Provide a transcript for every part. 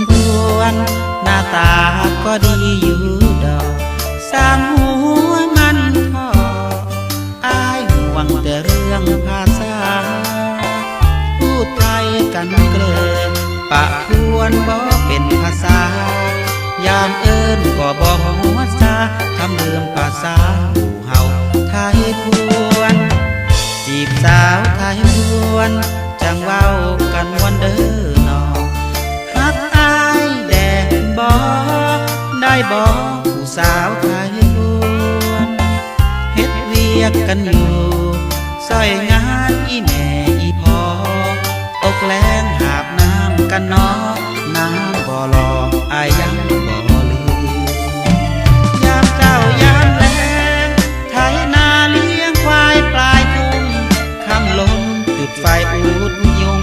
นพวนหน้าตาก็ดีอยู่ดอกสามหัวมันทออายหวังแต่เรื่องภาษา พูดไทยกันเกลอปะพวนบ่เป็นภาษา ยามเอิญก็บอกหัวใจคำเดิมภาษาหูเฮาไทยพวน จีบสาวไทยพวน จังเว้ากันวันเด้อ ได้บ่อผู้สาวไทยล้วนเฮ็ดเวียกกันอยู่ซอยงานอีแม่อีพอตกแรงหาบน้ำกันเนอน้ำบ่อรออายังบ่อลืมยามเจ้ายามแลงไถนาเลี้ยงควายปลายทุ่งคำลมจุดไฟอูดยุง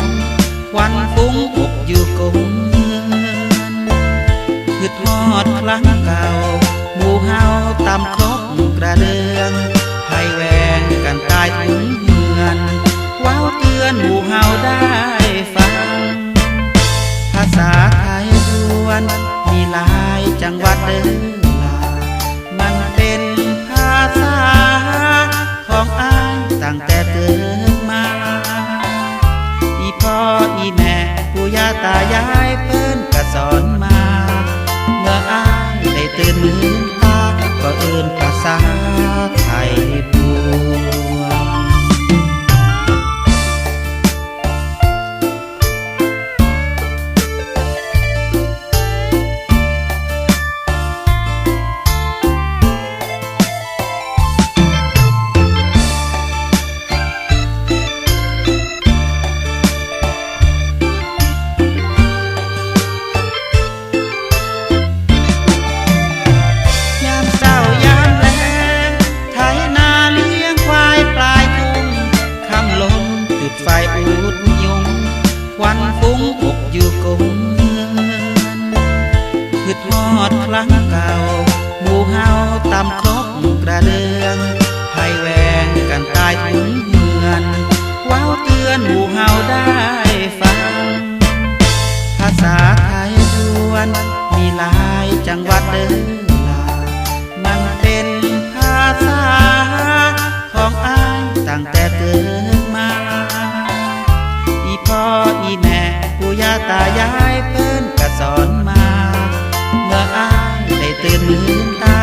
ควันฟุ้งอบอยู่กง อดครั้งเก่าหมู่เฮาตำครบกระเดืองให้แหวงกันตายถึงเฮือนว้าวเตือนหมู่เฮาได้ฟัง ภาษาไทยล้วน มีหลายจังหวัดเดินลามันเป็นภาษา ของอ้ายตั้งแต่เกิดมา อีพ่ออีแม่ปู่ย่าตายายเพิ่นก็สอนมา ออ้ายได้ตื่นมือ ตำครบกระเดืองให้แวงกันตายถึงเหือน ว้าวเตือนหมู่เฮาได้ฟัง ภาษาไทยยวนมีหลายจังหวัดเด้อลามันเป็นภาษา ของอ้ายตั้งแต่เกิดมา อีพ่ออีแม่ปู่ย่าตายายเพิ่นก็สอนมา เมื่ออ้ายได้ตื่นมือตา